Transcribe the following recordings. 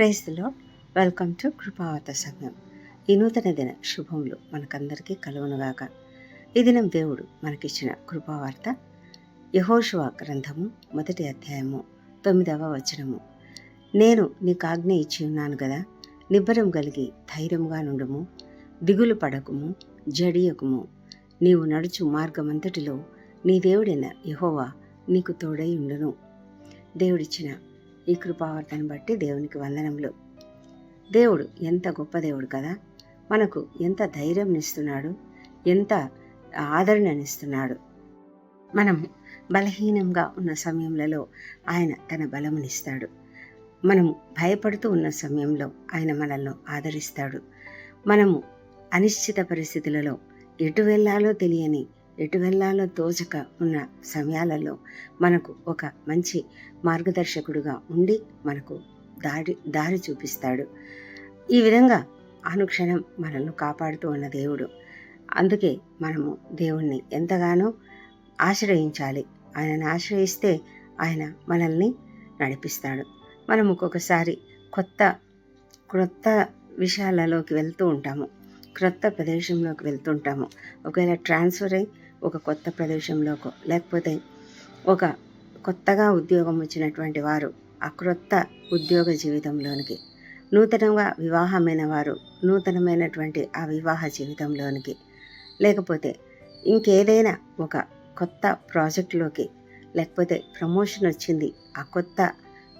క్రైస్తులో welcome to కృపావత సంఘం. ఈ నూతన దిన శుభములు మనకందరికీ కలువనుగాక ఈ దినం దేవుడు మనకిచ్చిన కృపావార్త యహోషువ గ్రంథము మొదటి అధ్యాయము తొమ్మిదవ వచనము. నేను నీకు ఆజ్ఞ ఇచ్చి ఉన్నాను కదా నిబ్బరం కలిగి ధైర్యంగా నుండుము దిగులు పడకుము జడియకుము. నీవు నడుచు మార్గమంతటిలో నీ దేవుడైన యహోవా నీకు తోడై ఉండును. దేవుడిచ్చిన ఈ కృపావర్తను బట్టి దేవునికి వందనములు. దేవుడు ఎంత గొప్ప దేవుడు కదా? మనకు ఎంత ధైర్యం ఇస్తున్నాడు ఎంత ఆదరణనిస్తున్నాడు మనం బలహీనంగా ఉన్న సమయంలో ఆయన తన బలమునిస్తాడు మనం భయపడుతూ ఉన్న సమయంలో ఆయన మనల్ని ఆదరిస్తాడు. మనము అనిశ్చిత పరిస్థితులలో ఎటు వెళ్ళాలో తెలియని ఎటు వెళ్ళాలో తోచక ఉన్న సమయాలలో మనకు ఒక మంచి మార్గదర్శకుడుగా ఉండి మనకు దారి దారి చూపిస్తాడు. ఈ విధంగా అనుక్షణం మనల్ని కాపాడుతూ ఉన్న దేవుడు. అందుకే మనము దేవుణ్ణి ఎంతగానో ఆశ్రయించాలి. ఆయనను ఆశ్రయిస్తే ఆయన మనల్ని నడిపిస్తాడు. మనం ఒక్కొక్కసారి కొత్త క్రొత్త విషయాలలోకి వెళ్తూ ఉంటాము. క్రొత్త ప్రదేశంలోకి వెళ్తుంటాము ఒకవేళ ట్రాన్స్ఫర్ అయ్యి ఒక కొత్త ప్రదేశంలోకి లేకపోతే ఒక కొత్తగా ఉద్యోగం వచ్చినటువంటి వారు ఆ క్రొత్త ఉద్యోగ జీవితంలోనికి నూతనంగా వివాహమైన వారు నూతనమైనటువంటి ఆ వివాహ జీవితంలోనికి లేకపోతే ఇంకేదైనా ఒక కొత్త ప్రాజెక్టులోకి లేకపోతే ప్రమోషన్ వచ్చింది ఆ కొత్త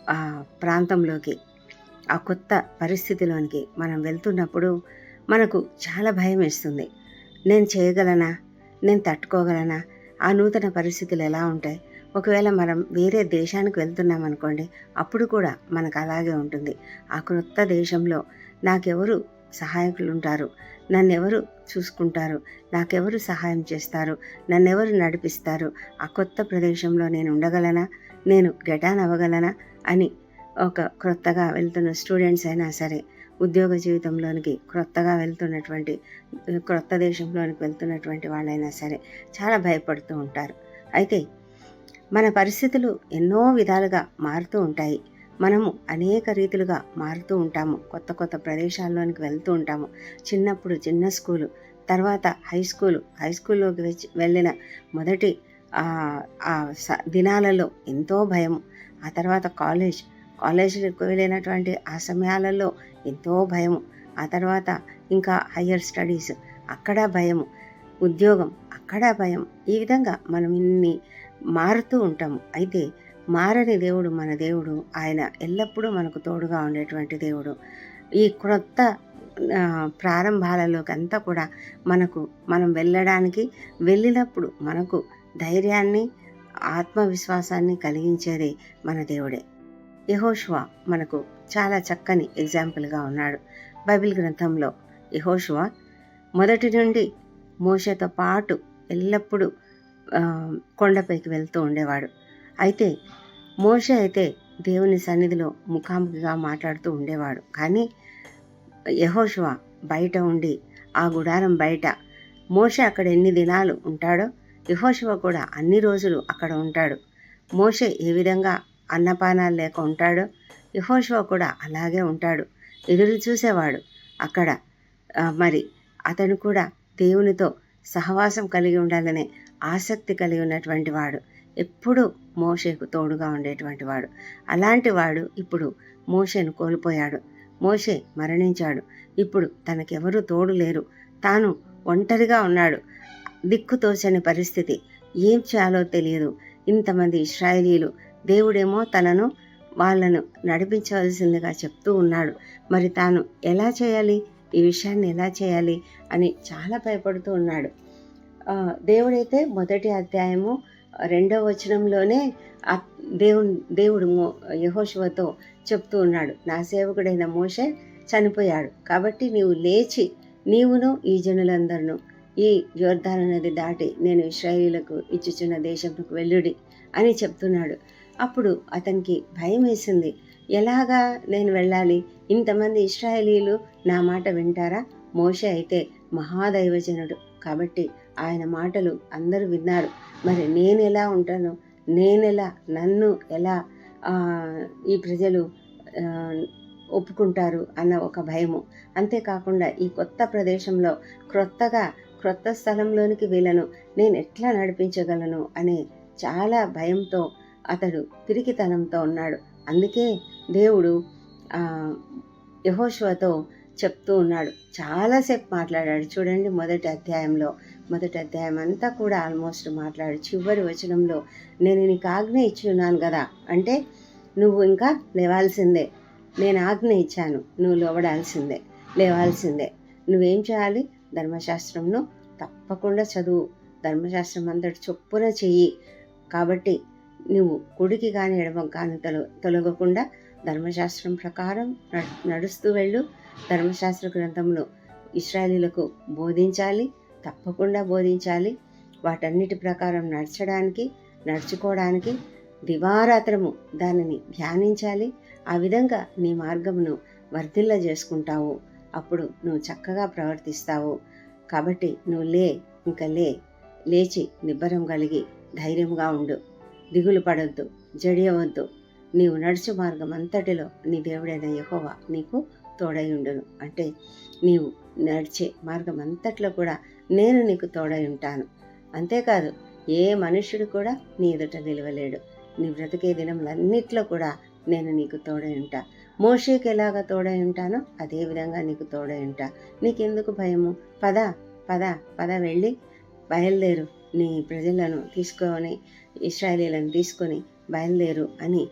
ఆ ప్రాంతంలోకి ఆ కొత్త పరిస్థితిలోనికి మనం వెళ్తున్నప్పుడు మనకు చాలా భయం వేస్తుంది నేను చేయగలనా? నేను తట్టుకోగలనా? ఆ నూతన పరిస్థితులు ఎలా ఉంటాయి? ఒకవేళ మనం వేరే దేశానికి వెళ్తున్నాం అనుకోండి అప్పుడు కూడా మనకు అలాగే ఉంటుంది. ఆ క్రొత్త దేశంలో నాకెవరు సహాయకులు ఉంటారు నన్నెవరు చూసుకుంటారు? నాకెవరు సహాయం చేస్తారు? నన్నెవరు నడిపిస్తారు? ఆ కొత్త ప్రదేశంలో నేను ఉండగలనా? నేను గెటాన్ అవ్వగలనా? అని ఒక క్రొత్తగా వెళ్తున్న స్టూడెంట్స్ అయినా సరే ఉద్యోగ జీవితంలోనికి క్రొత్తగా వెళ్తున్నటువంటి క్రొత్త దేశంలోనికి వెళ్తున్నటువంటి వాళ్ళైనా సరే చాలా భయపడుతూ ఉంటారు. అయితే మన పరిస్థితులు ఎన్నో విధాలుగా మారుతూ ఉంటాయి. మనము అనేక రీతులుగా మారుతూ ఉంటాము. కొత్త కొత్త ప్రదేశాల్లోనికి వెళ్తూ ఉంటాము. చిన్నప్పుడు చిన్న స్కూలు తర్వాత హై స్కూలు. హై స్కూల్లోకి వచ్చి వెళ్ళిన మొదటి ఆ దినాలలో ఎంతో భయం ఆ తర్వాత కాలేజ్ కాలేజీలకు వెళ్ళినటువంటి ఆ సమయాలలో ఎంతో భయము. ఆ తర్వాత ఇంకా హయ్యర్ స్టడీస్ అక్కడ భయము. ఉద్యోగం అక్కడ భయం. ఈ విధంగా మనం ఇన్ని మారుతూ ఉంటాము. అయితే మారని దేవుడు మన దేవుడు. ఆయన ఎల్లప్పుడూ మనకు తోడుగా ఉండేటువంటి దేవుడు. ఈ క్రొత్త ప్రారంభాలలోకి అంతా కూడా మనకు మనం వెళ్ళడానికి వెళ్ళినప్పుడు మనకు ధైర్యాన్ని ఆత్మవిశ్వాసాన్ని కలిగించేది మన దేవుడే. యహోష్వా మనకు చాలా చక్కని ఎగ్జాంపుల్గా ఉన్నాడు. బైబిల్ గ్రంథంలో యహోష్వా మొదటి నుండి మోషతో పాటు ఎల్లప్పుడూ కొండపైకి వెళ్తూ ఉండేవాడు. అయితే మోష అయితే దేవుని సన్నిధిలో ముఖాముఖిగా మాట్లాడుతూ ఉండేవాడు. కానీ యహోష్వ బయట ఉండి ఆ గుడారం బయట మోష అక్కడ ఎన్ని దినాలు ఉంటాడో యహోశివ కూడా అన్ని రోజులు అక్కడ ఉంటాడు. మోషే ఏ విధంగా అన్నపానాలు లేక ఉంటాడో. యహోశివ కూడా అలాగే ఉంటాడు. ఎదురు చూసేవాడు. అక్కడ మరి అతను కూడా దేవునితో సహవాసం కలిగి ఉండాలనే ఆసక్తి కలిగి ఉన్నటువంటి వాడు. ఎప్పుడూ మోషేకు తోడుగా ఉండేటువంటి వాడు. అలాంటి వాడు ఇప్పుడు మోషేను కోల్పోయాడు. మోషే మరణించాడు. ఇప్పుడు తనకెవరూ తోడు లేరు. తాను ఒంటరిగా ఉన్నాడు. దిక్కుతోచని పరిస్థితి. ఏం చేయాలో తెలియదు. ఇంతమంది ఇస్రాయేలీలు దేవుడేమో తనను వాళ్ళను నడిపించవలసిందిగా చెప్తూ ఉన్నాడు. మరి తాను ఎలా చేయాలి? ఈ విషయాన్ని ఎలా చేయాలి? అని చాలా భయపడుతూ ఉన్నాడు. దేవుడైతే మొదటి అధ్యాయము రెండవ వచనంలోనే దేవుడు దేవుడు యహోశివతో చెప్తూ ఉన్నాడు. నా సేవకుడైన మోషే చనిపోయాడు. కాబట్టి నీవు లేచి నీవును ఈ జనులందరిను ఈ యోర్ధాన నది దాటి నేను ఇస్రాయిలకు ఇచ్చుచున్న దేశంకు వెళ్ళుడి అని చెప్తున్నాడు. అప్పుడు అతనికి భయం వేసింది. ఎలాగా నేను వెళ్ళాలి? ఇంతమంది ఇస్రాయలీలు నా మాట వింటారా? మోషే అయితే మహాదైవజనుడు కాబట్టి ఆయన మాటలు అందరూ విన్నారు. మరి నేను ఎలా ఉంటాను? నేనెలా నన్ను ఎలా ఈ ప్రజలు ఒప్పుకుంటారు అన్న ఒక భయము. అంతేకాకుండా ఈ కొత్త ప్రదేశంలో క్రొత్తగా క్రొత్త స్థలంలోనికి వీళ్ళను నేను ఎట్లా నడిపించగలను అనే చాలా భయంతో అతడు పిరికితనంతో ఉన్నాడు. అందుకే దేవుడు యహోశ్వతో చెప్తూ ఉన్నాడు. చాలాసేపు మాట్లాడాడు. చూడండి మొదటి అధ్యాయంలో మొదటి అధ్యాయం అంతా కూడా ఆల్మోస్ట్ మాట్లాడు. చివరి వచనంలో నేను నీకు ఆజ్ఞ ఇచ్చి ఉన్నాను కదా? అంటే నువ్వు ఇంకా లేవాల్సిందే. నేను ఆజ్ఞ ఇచ్చాను. నువ్వు లోబడాల్సిందే లేవాల్సిందే. నువ్వేం చేయాలి? ధర్మశాస్త్రంను తప్పకుండా చదువు. ధర్మశాస్త్రం అంతటి చొప్పున చెయ్యి. కాబట్టి నువ్వు కుడికి కానీ ఎడమ కానీ తొల తొలగకుండా ధర్మశాస్త్రం ప్రకారం నడుస్తూ వెళ్ళు. ధర్మశాస్త్ర గ్రంథంలో ఇస్రాయలీలకు బోధించాలి. తప్పకుండా బోధించాలి. వాటన్నిటి ప్రకారం నడచడానికి నడుచుకోవడానికి దివారాత్రము దానిని ధ్యానించాలి. ఆ విధంగా నీ మార్గమును వర్ధిల్ల చేసుకుంటావు. అప్పుడు నువ్వు చక్కగా ప్రవర్తిస్తావు. కాబట్టి నువ్వు లే ఇంకా లే. లేచి నిబ్బరం కలిగి ధైర్యంగా ఉండు. దిగులు పడొద్దు జడియవద్దు. నీవు నడిచే మార్గం అంతటిలో నీ దేవుడైన యహోవా నీకు తోడై ఉండును. అంటే నీవు నడిచే మార్గం అంతట్లో కూడా నేను నీకు తోడై ఉంటాను. అంతేకాదు ఏ మనుష్యుడు కూడా నీ ఎదుట నిలవలేడు. నీ బ్రతికే దినములన్నిట్లో కూడా నేను నీకు తోడై ఉంటా. మోషేకి ఎలాగ తోడై ఉంటానో అదే విధంగా నీకు తోడై ఉంటా. నీకెందుకు భయము? పద పద పద వెళ్ళి బయలుదేరు. నీ ప్రజలను తీసుకొని ఇస్రాయలీలను తీసుకొని బయలుదేరు అని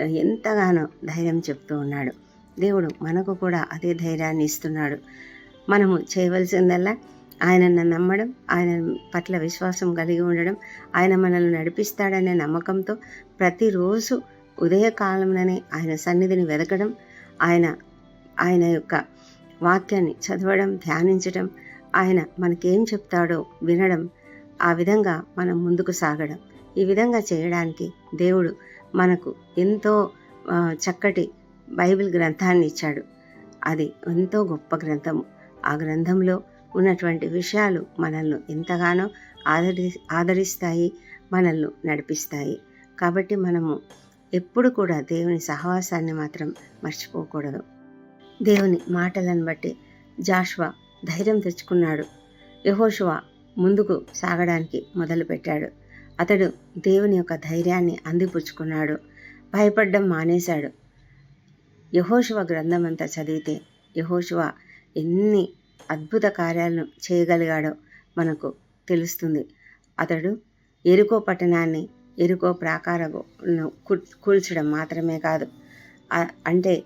ఎంతగానో ధైర్యం చెప్తూ ఉన్నాడు. దేవుడు మనకు కూడా అదే ధైర్యాన్ని ఇస్తున్నాడు. మనము చేయవలసిందల్లా ఆయనను నమ్మడం ఆయన పట్ల విశ్వాసం కలిగి ఉండడం ఆయన మనల్ని నడిపిస్తాడనే నమ్మకంతో ప్రతిరోజు ఉదయకాలంలోనే ఆయన సన్నిధిని వెతకడం ఆయన ఆయన యొక్క వాక్యాన్ని చదవడం ధ్యానించడం ఆయన మనకేం చెప్తాడో వినడం ఆ విధంగా మనం ముందుకు సాగడం. ఈ విధంగా చేయడానికి దేవుడు మనకు ఎంతో చక్కటి బైబిల్ గ్రంథాన్ని ఇచ్చాడు. అది ఎంతో గొప్ప గ్రంథము. ఆ గ్రంథంలో ఉన్నటువంటి విషయాలు మనల్ని ఎంతగానో ఆదరి ఆదరిస్తాయి మనల్ని నడిపిస్తాయి. కాబట్టి మనము ఎప్పుడు కూడా దేవుని సహవాసాన్ని మాత్రం మర్చిపోకూడదు. దేవుని మాటలను బట్టి జాష్వా ధైర్యం తెచ్చుకున్నాడు. యహోషువా ముందుకు సాగడానికి మొదలుపెట్టాడు. అతడు దేవుని యొక్క ధైర్యాన్ని అందిపుచ్చుకున్నాడు. భయపడ్డం మానేశాడు. యహోశివ గ్రంథం అంతా చదివితే యహోశివ ఎన్ని అద్భుత కార్యాలను చేయగలిగాడో మనకు తెలుస్తుంది. అతడు ఎరుకో పట్టణాన్ని ఎరుకో ప్రాకారను కూల్చడం మాత్రమే కాదు. అంటే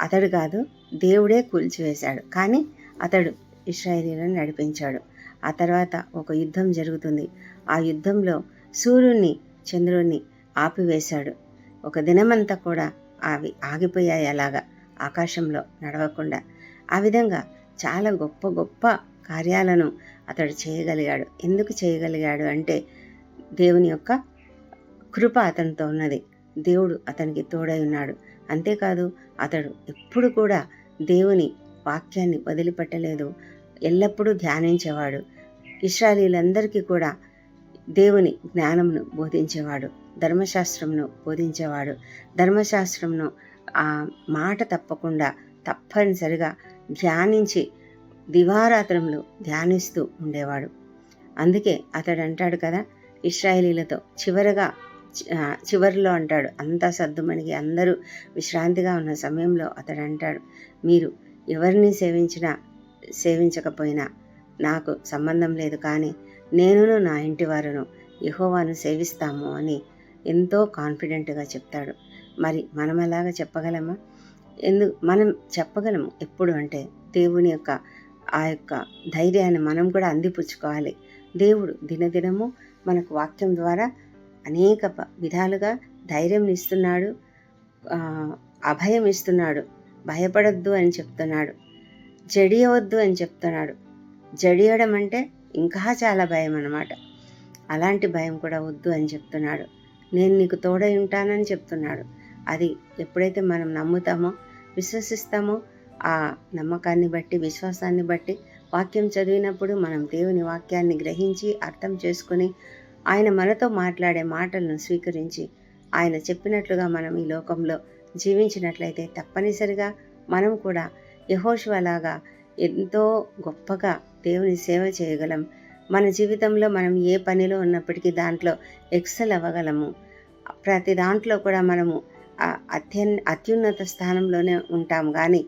అతడు కాదు దేవుడే కూల్చివేశాడు. కానీ అతడు ఇస్రాయేలీలను నడిపించాడు. ఆ తర్వాత ఒక యుద్ధం జరుగుతుంది. ఆ యుద్ధంలో సూర్యుణ్ణి చంద్రుణ్ణి ఆపివేశాడు. ఒక దినమంతా కూడా అవి ఆగిపోయాయి అలాగా ఆకాశంలో నడవకుండా. ఆ విధంగా చాలా గొప్ప గొప్ప కార్యాలను అతడు చేయగలిగాడు. ఎందుకు చేయగలిగాడు అంటే దేవుని యొక్క కృప అతనితో ఉన్నది. దేవుడు అతనికి తోడై ఉన్నాడు. అంతేకాదు అతడు ఎప్పుడు కూడా దేవుని వాక్యాన్ని వదిలిపెట్టలేదు. ఎల్లప్పుడూ ధ్యానించేవాడు. ఇస్రాయలీలందరికీ కూడా దేవుని జ్ఞానమును బోధించేవాడు ధర్మశాస్త్రంను బోధించేవాడు. ధర్మశాస్త్రంను ఆ మాట తప్పకుండా తప్పనిసరిగా ధ్యానించి దివారాత్రంలో ధ్యానిస్తూ ఉండేవాడు. అందుకే అతడు అంటాడు కదా ఇస్రాయేలీలతో చివరగా చివరిలో అంటాడు అంతా సర్దుమణిగి అందరూ విశ్రాంతిగా ఉన్న సమయంలో అతడు అంటాడు మీరు ఎవరిని సేవించినా సేవించకపోయినా నాకు సంబంధం లేదు కానీ నేనును నా ఇంటి వారును యహోవాను సేవిస్తాము అని ఎంతో కాన్ఫిడెంట్గా చెప్తాడు. మరి మనం అలాగా చెప్పగలమా? ఎందు మనం చెప్పగలము ఎప్పుడు అంటే దేవుని యొక్క ఆ యొక్క ధైర్యాన్ని మనం కూడా అందిపుచ్చుకోవాలి. దేవుడు దినదినము మనకు వాక్యం ద్వారా అనేక విధాలుగా ధైర్యం ఇస్తున్నాడు అభయం ఇస్తున్నాడు భయపడద్దు అని చెప్తున్నాడు జడియవద్దు అని చెప్తున్నాడు. జడియడం అంటే ఇంకా చాలా భయం అనమాట అలాంటి భయం కూడా వద్దు అని చెప్తున్నాడు. నేను నీకు తోడై ఉంటానని చెప్తున్నాడు. అది ఎప్పుడైతే మనం నమ్ముతామో విశ్వసిస్తామో ఆ నమ్మకాన్ని బట్టి విశ్వాసాన్ని బట్టి వాక్యం చదివినప్పుడు మనం దేవుని వాక్యాన్ని గ్రహించి అర్థం చేసుకుని ఆయన మనతో మాట్లాడే మాటలను స్వీకరించి ఆయన చెప్పినట్లుగా మనం ఈ లోకంలో జీవించినట్లయితే తప్పనిసరిగా మనం కూడా యహోశివలాగా ఎంతో గొప్పగా దేవుని సేవ చేయగలం. మన జీవితంలో మనం ఏ పనిలో ఉన్నప్పటికీ దాంట్లో ఎక్సెల్ అవ్వగలము. ప్రతి దాంట్లో కూడా మనము అత్యన్ అత్యున్నత స్థానంలోనే ఉంటాం కానీ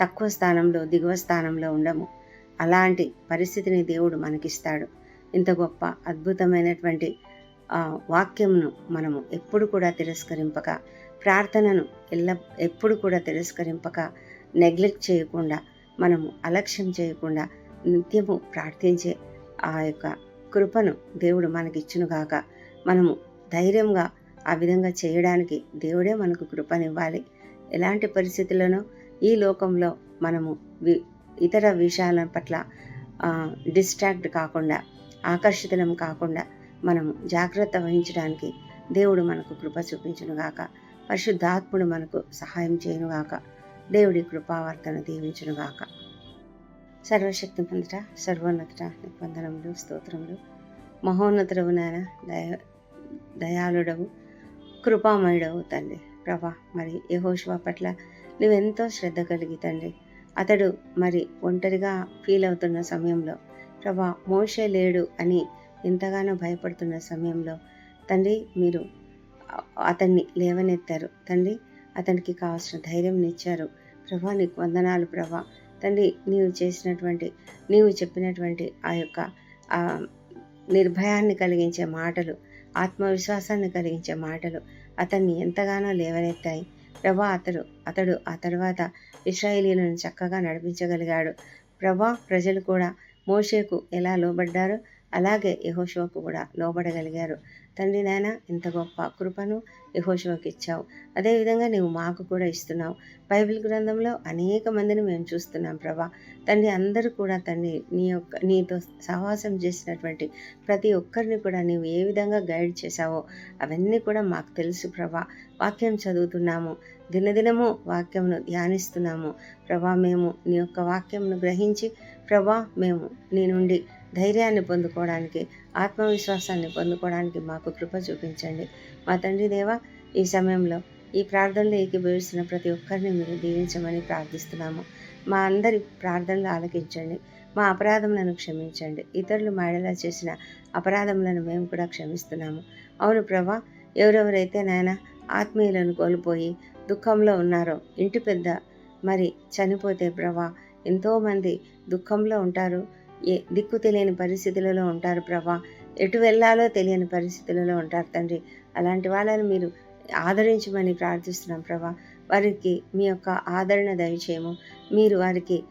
తక్కువ స్థానంలో దిగువ స్థానంలో ఉండము. అలాంటి పరిస్థితిని దేవుడు మనకిస్తాడు. ఇంత గొప్ప అద్భుతమైనటువంటి ఆ, వాక్యంను మనము ఎప్పుడు కూడా తిరస్కరింపక ప్రార్థనను ఎల్ల ఎప్పుడు కూడా తిరస్కరింపక నెగ్లెక్ట్ చేయకుండా మనము అలక్ష్యం చేయకుండా నిత్యము ప్రార్థించే ఆ యొక్క కృపను దేవుడు మనకిచ్చునుగాక మనము ధైర్యంగా ఆ విధంగా చేయడానికి దేవుడే మనకు కృపనివ్వాలి. ఎలాంటి పరిస్థితుల్లోనూ ఈ లోకంలో మనము వి ఇతర విషయాల పట్ల డిస్ట్రాక్ట్ కాకుండా ఆకర్షితులం కాకుండా మనము జాగ్రత్త వహించడానికి దేవుడు మనకు కృప చూపించునుగాక పరిశుద్ధాత్ముడు మనకు సహాయం చేయనుగాక దేవుడి కృపావర్తన దీవించునుగాక. సర్వశక్తి పొందట సర్వోన్నత నిబంధనములు స్తోత్రములు. మహోన్నతుడవు నాయన దయ దయాళుడవు కృపామయుడవు తండ్రి. ప్రభా మరి యహోశివ పట్ల నువ్వెంతో శ్రద్ధ కలిగి తండ్రి. అతడు మరి ఒంటరిగా ఫీల్ అవుతున్న సమయంలో ప్రభా మోషే లేడు అని ఎంతగానో భయపడుతున్న సమయంలో తండ్రి మీరు అతన్ని లేవనెత్తారు. తండ్రి అతనికి కావాల్సిన ధైర్యం ఇచ్చారు ప్రభా నీకు వందనాలు ప్రభా. తండ్రి నీవు చేసినటువంటి నీవు చెప్పినటువంటి ఆ యొక్క నిర్భయాన్ని కలిగించే మాటలు ఆత్మవిశ్వాసాన్ని కలిగించే మాటలు అతన్ని ఎంతగానో లేవనెత్తాయి. ప్రభా అతడు అతడు ఆ తర్వాత ఇస్రాయేలీలను చక్కగా నడిపించగలిగాడు. ప్రభా ప్రజలు కూడా మోషేకు ఎలా లోబడ్డారో అలాగే యహోషోకు కూడా లోబడగలిగారు. తండ్రి నాయన ఇంత గొప్ప కృపను యహోశివకి ఇచ్చావు. అదేవిధంగా నీవు మాకు కూడా ఇస్తున్నావు. బైబిల్ గ్రంథంలో అనేక మందిని మేము చూస్తున్నాం ప్రభా. తండ్రి అందరూ కూడా తండ్రి నీ యొక్క నీతో సహవాసం చేసినటువంటి ప్రతి ఒక్కరిని కూడా నీవు ఏ విధంగా గైడ్ చేశావో అవన్నీ కూడా మాకు తెలుసు ప్రభా. వాక్యం చదువుతున్నాము. దినదినము వాక్యంను ధ్యానిస్తున్నాము. ప్రభా మేము నీ యొక్క వాక్యంను గ్రహించి ప్రభా మేము నీ నుండి ధైర్యాన్ని పొందుకోవడానికి ఆత్మవిశ్వాసాన్ని పొందుకోవడానికి మాకు కృప చూపించండి. మా తండ్రి దేవ ఈ సమయంలో ఈ ప్రార్థనలో ఏకీభవిస్తున్న ప్రతి ఒక్కరిని మీరు దీవించమని ప్రార్థిస్తున్నాము. మా అందరి ప్రార్థనలు ఆలకించండి. మా అపరాధములను క్షమించండి. ఇతరులు మాడేలా చేసిన అపరాధములను మేము కూడా క్షమిస్తున్నాము. అవును ప్రభా ఎవరెవరైతే నాయన ఆత్మీయులను కోల్పోయి దుఃఖంలో ఉన్నారో ఇంటి పెద్ద మరి చనిపోతే ప్రభా ఎంతోమంది దుఃఖంలో ఉంటారు. దిక్కు తెలియని పరిస్థితులలో ఉంటారు ప్రభా. ఎటు వెళ్ళాలో తెలియని పరిస్థితులలో ఉంటారు తండ్రి. అలాంటి వాళ్ళని మీరు ఆదరించమని ప్రార్థిస్తున్నాం ప్రభా. వారికి మీ యొక్క ఆదరణ దయచేయము. మీరు వారికి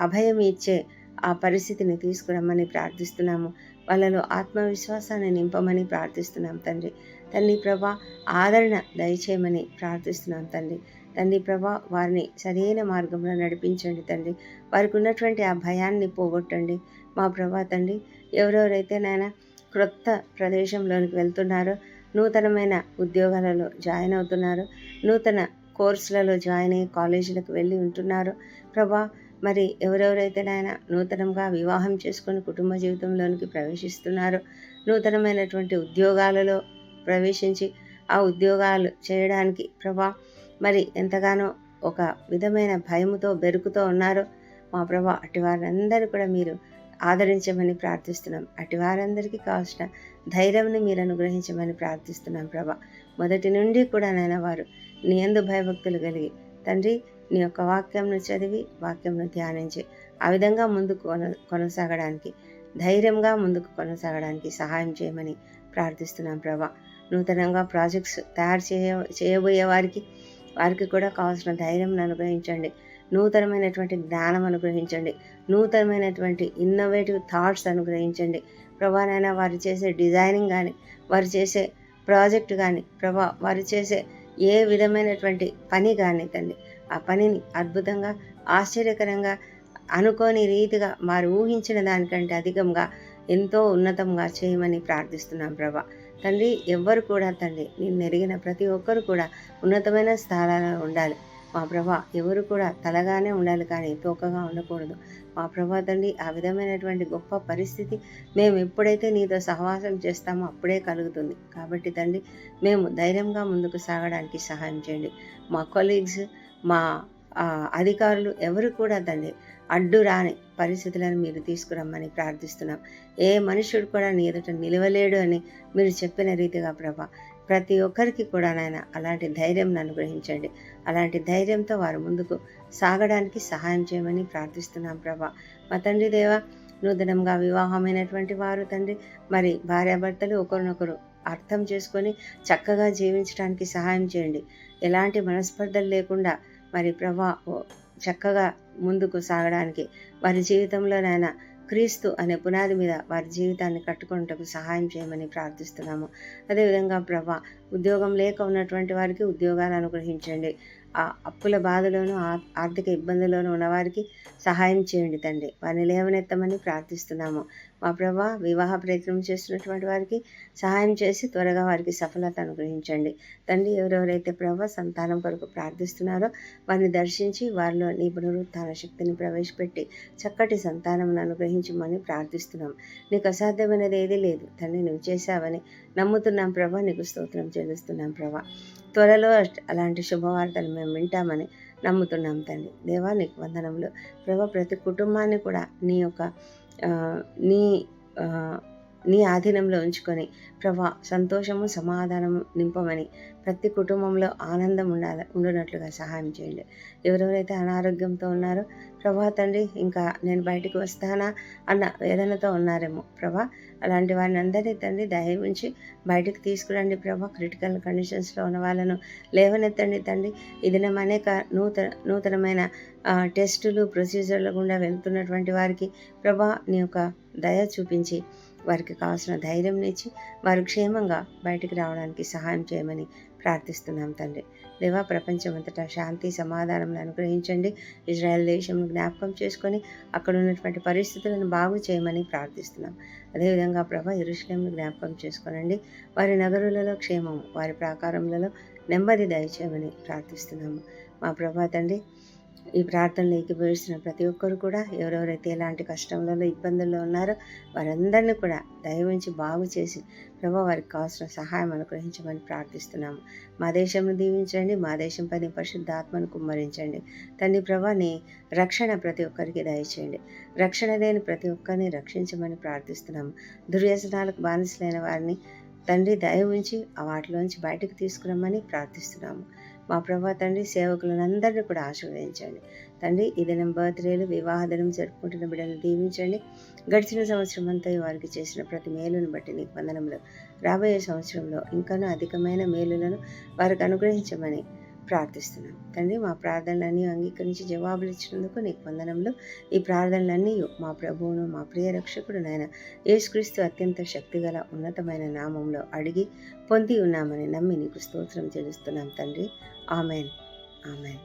అభయం ఇచ్చే ఆ పరిస్థితిని తీసుకురమ్మని ప్రార్థిస్తున్నాము. వాళ్ళలో ఆత్మవిశ్వాసాన్ని నింపమని ప్రార్థిస్తున్నాం తండ్రి. తల్లి ప్రభా ఆదరణ దయచేయమని ప్రార్థిస్తున్నాం తండ్రి. తండ్రి ప్రభా వారిని సరైన మార్గంలో నడిపించండి తండ్రి. వారికి ఉన్నటువంటి ఆ భయాన్ని పోగొట్టండి. మా ప్రభా తండ్రి ఎవరెవరైతే నాయన క్రొత్త ప్రదేశంలోనికి వెళ్తున్నారో నూతనమైన ఉద్యోగాలలో జాయిన్ అవుతున్నారు నూతన కోర్సులలో జాయిన్ అయ్యి కాలేజీలకు వెళ్ళి ఉంటున్నారు ప్రభా మరి ఎవరెవరైతే నాయన నూతనంగా వివాహం చేసుకొని కుటుంబ జీవితంలోనికి ప్రవేశిస్తున్నారో నూతనమైనటువంటి ఉద్యోగాలలో ప్రవేశించి ఆ ఉద్యోగాలు చేయడానికి ప్రభా మరి ఎంతగానో ఒక విధమైన భయముతో బెరుకుతో ఉన్నారో. మా ప్రభా అటువారందరూ కూడా మీరు ఆదరించమని ప్రార్థిస్తున్నాం. అటు వారందరికీ కావాల్సిన ధైర్యంని మీరు అనుగ్రహించమని ప్రార్థిస్తున్నాం ప్రభా. మొదటి నుండి కూడా నాయన వారు నీ ఎందు భయభక్తులు కలిగి తండ్రి నీ యొక్క వాక్యంను చదివి వాక్యంను ధ్యానించి ఆ విధంగా ముందుకు కొన కొనసాగడానికి ధైర్యంగా ముందుకు కొనసాగడానికి సహాయం చేయమని ప్రార్థిస్తున్నాం ప్రభా. నూతనంగా ప్రాజెక్ట్స్ తయారు చేయ చేయబోయే వారికి వారికి కూడా కావాల్సిన ధైర్యం అనుగ్రహించండి. నూతనమైనటువంటి జ్ఞానం అనుగ్రహించండి. నూతనమైనటువంటి ఇన్నోవేటివ్ థాట్స్ అనుగ్రహించండి. ప్రభా వారు చేసే డిజైనింగ్ కానీ వారు చేసే ప్రాజెక్ట్ కానీ ప్రభా వారు చేసే ఏ విధమైనటువంటి పని కానీ తండ్రి ఆ పనిని అద్భుతంగా ఆశ్చర్యకరంగా అనుకోని రీతిగా వారు ఊహించిన దానికంటే అధికంగా ఎంతో ఉన్నతంగా చేయమని ప్రార్థిస్తున్నాం ప్రభా. తండ్రి ఎవ్వరు కూడా తండ్రి నేను ఎరిగిన ప్రతి ఒక్కరు కూడా ఉన్నతమైన స్థానాలలో ఉండాలి. మా ప్రభా ఎవరు కూడా తలగానే ఉండాలి కానీ తోకగా ఉండకూడదు. మా ప్రభా తండ్రి ఆ విధమైనటువంటి గొప్ప పరిస్థితి మేము ఎప్పుడైతే నీతో సహవాసం చేస్తామో అప్పుడే కలుగుతుంది. కాబట్టి తండ్రి మేము ధైర్యంగా ముందుకు సాగడానికి సహాయం చేయండి. మా కొలీగ్స్ మా అధికారులు ఎవరు కూడా తండ్రి అడ్డు రాని పరిస్థితులను మీరు తీసుకురమ్మని ప్రార్థిస్తున్నాం. ఏ మనుషుడు కూడా నీ ఎదుట నిలవలేడు అని మీరు చెప్పిన రీతిగా ప్రభా ప్రతి ఒక్కరికి కూడా నాయన అలాంటి ధైర్యం అనుగ్రహించండి అలాంటి ధైర్యంతో వారు ముందుకు సాగడానికి సహాయం చేయమని ప్రార్థిస్తున్నాం ప్రభా. మా తండ్రి దేవ నూతనంగా వివాహమైనటువంటి వారు తండ్రి మరి భార్యాభర్తలు ఒకరినొకరు అర్థం చేసుకొని చక్కగా జీవించడానికి సహాయం చేయండి. ఎలాంటి మనస్పర్ధలు లేకుండా మరి ప్రభా చక్కగా ముందుకు సాగడానికి వారి జీవితంలోనైనా క్రీస్తు అనే పునాది మీద వారి జీవితాన్ని కట్టుకున్నటకు సహాయం చేయమని ప్రార్థిస్తున్నాము. అదేవిధంగా ప్రభా ఉద్యోగం లేక ఉన్నటువంటి వారికి ఉద్యోగాలు అనుగ్రహించండి. అప్పుల బాధలోను ఆర్థిక ఇబ్బందుల్లోనూ ఉన్నవారికి సహాయం చేయండి తండ్రి. వారిని లేవనెత్తమని ప్రార్థిస్తున్నాము. మా ప్రభా వివాహ ప్రయత్నం చేస్తున్నటువంటి వారికి సహాయం చేసి త్వరగా వారికి సఫలత అనుగ్రహించండి. తండ్రి ఎవరెవరైతే ప్రభా సంతానం కొరకు ప్రార్థిస్తున్నారో వారిని దర్శించి వారిలో నీ పునరుత్థాన శక్తిని ప్రవేశపెట్టి చక్కటి సంతానం అనుగ్రహించమని ప్రార్థిస్తున్నాం. నీకు అసాధ్యమైనది ఏదీ లేదు. తండ్రి నువ్వు చేశావని నమ్ముతున్నాం ప్రభా. నీకు స్తోత్రం చెల్లిస్తున్నాం ప్రభా. త్వరలో అలాంటి శుభవార్తలు మేము వింటామని నమ్ముతున్నాం తండ్రి. దేవా నీకు వందనములు. ప్రభా ప్రతి కుటుంబాన్ని కూడా నీ యొక్క నీ నీ ఆధీనంలో ఉంచుకొని ప్రభా సంతోషము సమాధానము నింపమని ప్రతి కుటుంబంలో ఆనందం ఉండాలి ఉండునట్లుగా సహాయం చేయండి. ఎవరెవరైతే అనారోగ్యంతో ఉన్నారో ప్రభా తండ్రి ఇంకా నేను బయటికి వస్తానా అన్న వేదనతో ఉన్నారేమో ప్రభా అలాంటి వారిని అందరినీ తండ్రి దయ ఉంచి బయటకు తీసుకురండి ప్రభా. క్రిటికల్ కండిషన్స్లో ఉన్న వాళ్ళను లేవనెత్తండి తండ్రి. ఈ దినం అనేక నూతన నూతనమైన టెస్టులు ప్రొసీజర్ల గుండా వెళ్తున్నటువంటి వారికి ప్రభా నీ యొక్క దయ చూపించి వారికి కావాల్సిన ధైర్యం ఇచ్చి వారు క్షేమంగా బయటికి రావడానికి సహాయం చేయమని ప్రార్థిస్తున్నాం తండ్రి. దేవా ప్రపంచమంతటా శాంతి సమాధానం అనుగ్రహించండి. ఇజ్రాయెల్ దేశం జ్ఞాపకం చేసుకొని అక్కడ ఉన్నటువంటి పరిస్థితులను బాగు చేయమని ప్రార్థిస్తున్నాం. అదేవిధంగా ప్రభా ఇరుషులేంను జ్ఞాపకం చేసుకోనండి. వారి నగరులలో క్షేమం వారి ప్రాకారములలో నెమ్మది దయచేయమని ప్రార్థిస్తున్నాము. మా ప్రభా తండ్రి ఈ ప్రార్థనలు ఏకీభవిస్తున్న ప్రతి ఒక్కరు కూడా ఎవరెవరైతే ఎలాంటి కష్టంలో ఇబ్బందుల్లో ఉన్నారో వారందరినీ కూడా దయవించి బాగు చేసి ప్రభా వారికి కావాల్సిన సహాయం అనుగ్రహించమని ప్రార్థిస్తున్నాము. మా దేశంను దీవించండి మా దేశం పని పరిశుద్ధాత్మను కుమ్మరించండి. తండ్రి ప్రభా నీ రక్షణ ప్రతి ఒక్కరికి దయచేయండి. రక్షణ లేని ప్రతి ఒక్కరిని రక్షించమని ప్రార్థిస్తున్నాము. దుర్వ్యసనాలకు బానిసలైన వారిని తండ్రి దయ ఉంచి ఆ వాటిలోంచి బయటకు తీసుకురమ్మని ప్రార్థిస్తున్నాము. మా ప్రభా తండ్రి సేవకులందరినీ కూడా ఆశీర్వదించండి. తండ్రి ఈ దినం బర్త్డేలు వివాహ దినం జరుపుకుంటున్న బిడ్డలను దీవించండి. గడిచిన సంవత్సరం అంతా వారికి చేసిన ప్రతి మేలును బట్టి నీకు వందనములు. రాబోయే సంవత్సరంలో ఇంకనూ అధికమైన మేలులను వారికి అనుగ్రహించమని ప్రార్థిస్తున్నాం తండ్రి మా ప్రార్థనలన్నీ అంగీకరించి జవాబులు ఇచ్చినందుకు నీకు వందనంలో ఈ ప్రార్థనలన్నీ మా ప్రభువును మా ప్రియ రక్షకుడు నాయన యేసుక్రీస్తు అత్యంత శక్తిగల ఉన్నతమైన నామంలో అడిగి పొంది ఉన్నామని నమ్మి నీకు స్తోత్రం చెల్లిస్తున్నాం తండ్రి. ఆమెన్. ఆమెన్.